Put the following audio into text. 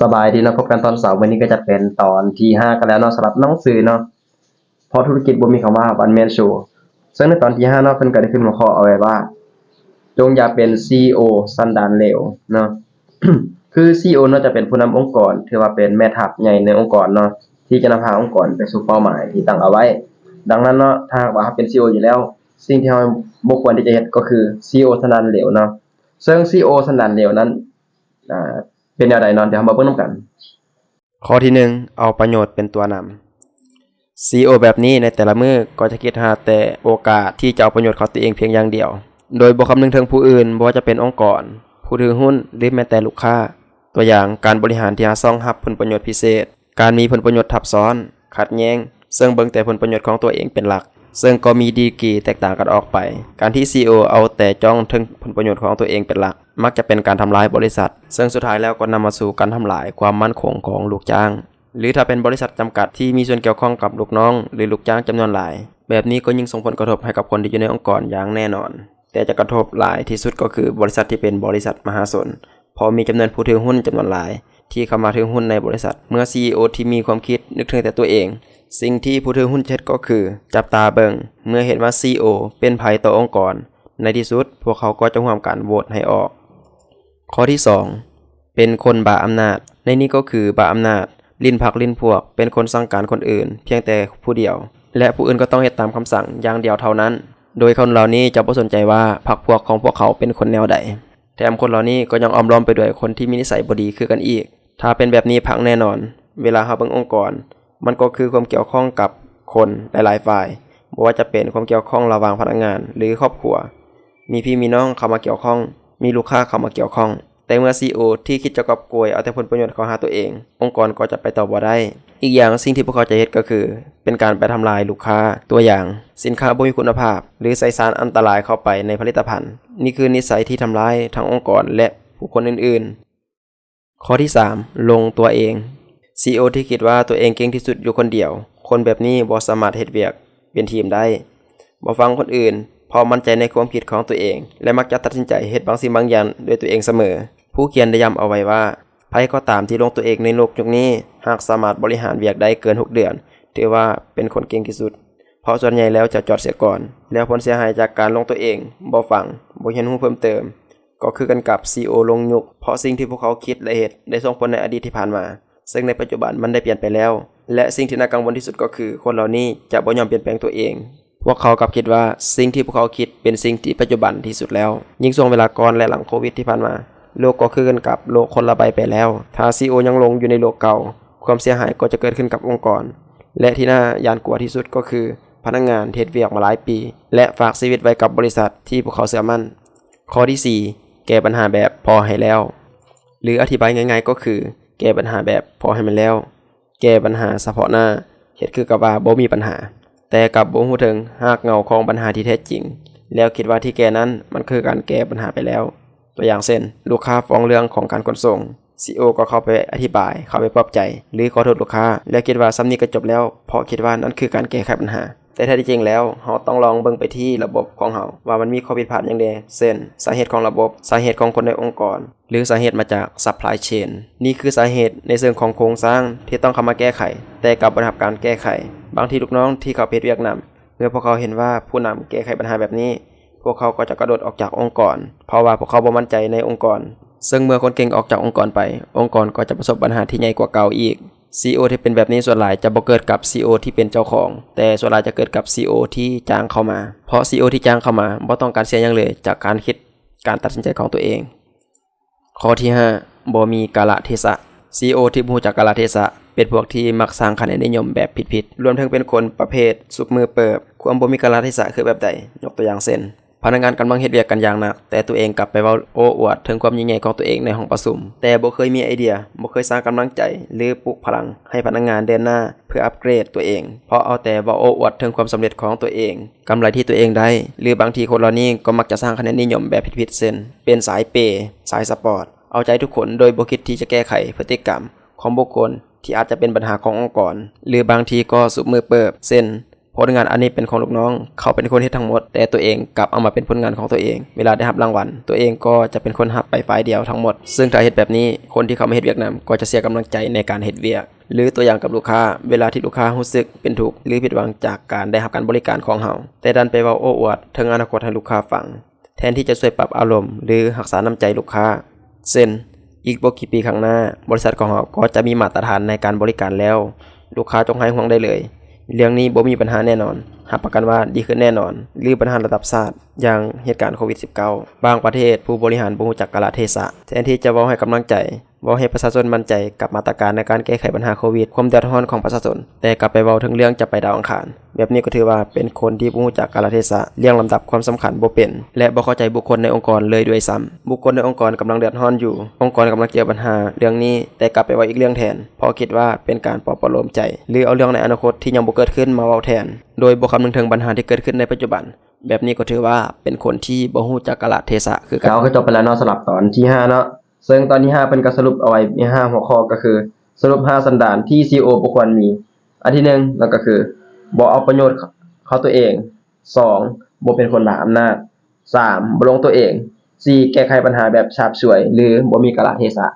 สบายดีเนาะพบกันตอนเสาร์วันนี้ก็จะเป็นตอนที่ห้ากันแล้วเนาะสำหรับหนังสือเนาะเพราะธุรกิจบ่มีคำว่าวันแมนโชว์ซึ่งในตอนที่ห้าเนาะเพิ่นก็ได้ขึ้นหัวข้อเอาไว้ว่า จงอย่าเป็น CEO สันดานเลวเนาะคือ CEO เนาะจะเป็นผู้นำองค์กร ถือว่าเป็นแม่ทัพใหญ่ในองค์กรเนาะที่จะนำพาองค์กรไปสู่เป้าหมายที่ตั้งเอาไว้ ดังนั้นเนาะถ้าว่าเราเป็น CEO อยู่แล้ว สิ่งที่เราบ่ควรที่จะเฮ็ดก็คือ CEO สันดานเลวเนาะซึ่ง CEO สันดานเลวนั้นอ่า เป็นแนวใดนาะเดี๋ยวเรามาเบิ่งนํกัน ข้อที่หนึ่งเอาประโยชน์เป็นตัวนำ CEO แบบนี้ในแต่ละมือก็จะคิดหาแต่โอกาสที่จะเอาประโยชน์เข้าตัวเองเพียงอย่างเดียว โดยบ่คำนึงถึงผู้อื่นบ่ว่าจะเป็นองค์กร ผู้ถือหุ้นหรือแม้แต่ลูกค้า ตัวอย่างการบริหารที่หาซ่องรับผลประโยชน์พิเศษ การมีผลประโยชน์ทับซ้อน ขัดแย้งซึ่งเบิ่งแต่ผลประโยชน์ของตัวเองเป็นหลัก ซึ่งก็มีดีกรีแตกต่างกันออกไป การที่ CEO เอาแต่จ้องถึงผลประโยชน์ของตัวเองเป็นหลัก มักจะเป็นการทำลายบริษัท ซึ่งสุดท้ายแล้วก็นำมาสู่การทำลายความมั่นคงของลูกจ้าง หรือถ้าเป็นบริษัทจำกัดที่มีส่วนเกี่ยวข้องกับลูกน้อง หรือลูกจ้างจำนวนหลาย แบบนี้ก็ยิ่งส่งผลกระทบให้กับคนที่อยู่ในองค์กรอย่างแน่นอน แต่จะกระทบหลายที่สุดก็คือบริษัทที่เป็นบริษัทมหาชนพอมีจำนวนผู้ถือหุ้นจำนวนหลาย ที่เข้ามาถือหุ้นในบริษัท เมื่อ CEO ที่มีความคิดนึกถึงแต่ตัวเอง สิ่งที่ผู้ถือหุ้นเช็ดก็คือ จับตาเบิงเมื่อเห็นว่า CEO เป็นภัยต่อองค์กร ในที่สุดพวกเขาก็จะร่วมกันโหวตให้ออก ข้อที่ 2 เป็นคนบ่าอำนาจ ในนี้ก็คือบ่าอำนาจ ลิ้นพักลิ้นพวก เป็นคนสั่งการคนอื่น เพียงแต่ผู้เดียว และผู้อื่นก็ต้องเฮ็ดตามคำสั่งอย่างเดียวเท่านั้น โดยคนเหล่านี้จะบ่สนใจว่าพรรคพวกของพวกเขาเป็นคนแนวใดแถมคนเหล่านี้ก็ยังออมล้อมไปด้วยคนที่มีนิสัยบดีคือกันอีก ถ้าเป็นแบบนี้พังแน่นอน เวลาเฮาเบิ่งองค์กร มันก็คือความเกี่ยวข้องกับคนหลายๆฝ่ายบ่ว่าจะเป็นความเกี่ยวข้องระหว่างพนักงาน หรือครอบครัว มีพี่มีน้องเข้ามาเกี่ยวข้อง มีลูกค้าเข้ามาเกี่ยวข้อง แต่เมื่อ CEO ที่คิดจะกอบโกยเอาแต่ผลประโยชน์เข้าหาตัวเอง องค์กรก็จะไปต่อบ่ได้ อีกอย่างสิ่งที่พวกเขาจะเฮ็ดก็คือ เป็นการไปทำลายลูกค้าตัวอย่าง สินค้าบ่มีคุณภาพ หรือใส่สารอันตรายเข้าไปในผลิตภัณฑ์ นี่คือนิสัยที่ทำร้ายทั้งองค์กรและผู้คนอื่นๆ ข้อที่ 3 ลงตัวเอง CEO ที่คิดว่าตัวเองเก่งที่สุดอยู่คนเดียว คนแบบนี้บ่สามารถเฮ็ดเวียกเป็นทีมได้บ่ฟังคนอื่น พอมั่นใจในความคิดของตัวเอง และมักจะตัดสินใจเฮ็ดบางสิ่งบางอย่างด้วยตัวเองเสมอ ผู้เขียนได้ย้ำเอาไว้ว่าไผก็ตามที่ลงตัวเองในโลกยุคนี้ หากสามารถบริหารเวียกได้เกิน 6 เดือน ถือว่าเป็นคนเก่งที่สุด เพราะส่วนใหญ่แล้วจะจอดเสียก่อน แล้วผลเสียหายจากการลงตัวเองบ่ฟังบ่เรียนรู้เพิ่มเติม ก็คือกันกับ CEO ลงยุคเพราะสิ่งที่พวกเขาคิดและเหตุได้ส่งผลในอดีตที่ผ่านมา ซึ่งในปัจจุบันมันได้เปลี่ยนไปแล้ว และสิ่งที่น่ากังวลที่สุดก็คือ คนเหล่านี้จะบ่ยอมเปลี่ยนแปลงตัวเองพวกเขากลับคิดว่าสิ่งที่พวกเขาคิดเป็นสิ่งที่ปัจจุบันที่สุดแล้ว ยิ่งช่วงเวลาก่อนและหลังโควิดที่ผ่านมา โลกก็คือกันกับโลกคนละใบไปแล้ว ถ้า CEO ยังลงอยู่ในโลกเก่า ความเสียหายก็จะเกิดขึ้นกับองค์กร และที่น่ายานกลัวที่สุดก็คือ พนักงานเทศเวียกมาหลายปี และฝากชีวิตไว้กับบริษัทที่พวกเขาเชื่อมั่น ข้อที่ 4 แก้ปัญหาแบบพอให้แล้ว หรืออธิบายง่าย ๆ ก็คือ แก้ปัญหาแบบพอให้มันแล้ว แก้ปัญหาเฉพาะหน้าเฮ็ดคือกับว่าบ่มีปัญหา แต่กับบ่ฮู้ถึงหากเงาของปัญหาที่แท้จริง แล้วคิดว่าที่แก้นั้นมันคือการแก้ปัญหาไปแล้ว ตัวอย่างเช่น ลูกค้าฟ้องเรื่องของการขนส่ง CEO ก็เข้าไปอธิบาย เข้าไปปลอบใจ หรือขอโทษลูกค้า แล้วคิดว่าซ้ำนี้ก็จบแล้ว เพราะคิดว่านั่นคือการแก้ไขปัญหา แต่แท้ที่จริงแล้วเราต้องลองเบิ่งไปที่ระบบของเราว่ามันมีข้อผิดพลาดอย่างใดเช่นสาเหตุของระบบ สาเหตุของคนในองค์กร หรือสาเหตุมาจาก supply chain นี่คือสาเหตุในเชิงของโครงสร้างที่ต้องเข้ามาแก้ไข แต่กับบ่ได้รับการแก้ไข บางทีลูกน้องที่เขาเพจเวียกนํเมื่อพวกเขาเห็นว่าผู้นำแก้ไขปัญหาแบบนี้ พวกเขาก็จะกระโดดออกจากองค์กร เพราะว่าพวกเขาบ่มั่นใจในองค์กร ซึ่งเมื่อคนเก่งออกจากองค์กรไป องค์กรก็จะประสบปัญหาที่ใหญ่กว่าเก่าอีก CEO ที่เป็นแบบนี้ส่วนหลายจะบ่เกิดกับ CEO ที่เป็นเจ้าของ แต่ส่วนหลายจะเกิดกับ CEO ที่จ้างเข้ามา เพราะ CEO ที่จ้างเข้ามาบ่ต้องการเสียยังเลย จากการคิดการตัดสินใจของตัวเอง ข้อที่5บ่มีกาลเทศะ CEO ที่บู้จักกาลเทศะเป็นพวกที่มักสร้างคะแนนนิยมแบบผิดๆรวมทั้งเป็นคนประเภทสุกมือเปิบความบ่มีกาลเทศะคือแบบใดยกตัวอย่างเช่น พนักงานกำลังเฮ็ดเวียกกันอย่างหนักแต่ตัวเองกลับไปเว้าโอ้อวดถึงความยิ่งใหญ่ของตัวเองในห้องประชุม แต่บ่เคยมีไอเดียบ่เคยสร้างกำลังใจ หรือปลุกพลัง ให้พนักงานเดินหน้าเพื่ออัปเกรดตัวเอง เพราะเอาแต่ว้าโอ้อวดถึงความสำเร็จของตัวเองกำไรที่ตัวเองได้ หรือบางทีคนเหล่านี้ก็มักจะสร้างคะแนนนิยมแบบผิดๆเช่นเป็นสายเปย์สายสปอร์ตเอาใจทุกคนโดยบ่คิดที่จะแก้ไขพฤติกรรมของบุคคลที่อาจจะเป็นปัญหาขององค์กร หรือบางทีก็สุบมือเปิบเช่น ผลงานอันนี้เป็นของลูกน้อง เขาเป็นคนเฮ็ดทั้งหมด แต่ตัวเองกลับเอามาเป็นผลงานของตัวเอง เวลาได้รับรางวัล ตัวเองก็จะเป็นคนรับไปฝ่ายเดียวทั้งหมด ซึ่งถ้าเฮ็ดแบบนี้ คนที่เขาไม่เฮ็ดเวียกนํก็จะเสียกำลังใจในการเฮ็ดเวียก หรือตัวอย่างกับลูกค้า เวลาที่ลูกค้ารู้สึกเป็นทุกข์หรือผิดหวังจากการได้รับการบริการของเฮาแต่ดันไปเว้าโอ้อวดถึงอนาคตให้ลูกค้าฟัง แทนที่จะช่วยปรับอารมณ์หรือรักษาน้ำใจลูกค้า เช่นอีกบกี่ปีข้างหน้า บริษัทของเราก็จะมีมาตรฐานในการบริการแล้ว ลูกค้าจงให้ห่วงได้เลย เรื่องนี้บ่มีปัญหาแน่นอนหับประกันว่าดีขึ้นแน่นอน หรือปัญหาระดับชาติอย่างเหตุการณ์โควิด -19 บางประเทศผู้บริหารบ่รู้จักกาลเทศะแทนที่จะเว้าให้กำลังใจ ว้าให้ประชาชนมั่นใจกับมาตรการในการแก้ไขปัญหาโควิด ความเดือดร้อนของประชาชน แต่กลับไปเว้าถึงเรื่องจะไปดาวอังคาร แบบนี้ก็ถือว่าเป็นคนที่บ่รู้จักกาลเทศะเรียงลำดับความสำคัญบ่เป็น และบ่เข้าใจบุคคลในองค์กรเลยด้วยซ้ำบุคคลในองค์กรกำลังเดือดร้อนอยู่ องค์กรกำลังเจอปัญหา เรื่องนี้แต่กลับไปว้าอีกเรื่องแทนเพราะคิดว่าเป็นการปลอบประโลมใจ หรือเอาเรื่องในอนาคตที่ยังบ่เกิดขึ้นมาเว้าแทน โดยบ่คำนึงถึงปัญหาที่เกิดขึ้นในปัจจุบันแบบนี้ก็ถือว่าเป็นคนที่บ่รู้จักกาลเทศะคือกันเราก็จบไปแล้วเนาะสำหรับตอนที่ห้าเนาะ ซึ่งตอนที่ห้าเป็นก็สรุปเอาไว้มีห้าหัวข้อก็คือ สรุปห้าสันดานที่ CEO บ่ควรมี อันที่หนึ่งนั่นก็คือบ่เอาประโยชน์เขาตัวเองสองบ่เป็นคนหลาอำนาจสามบ่ลงตัวเองสี่แก้ไขปัญหาแบบฉาบฉวย หรือบ่มีกาลเทศะ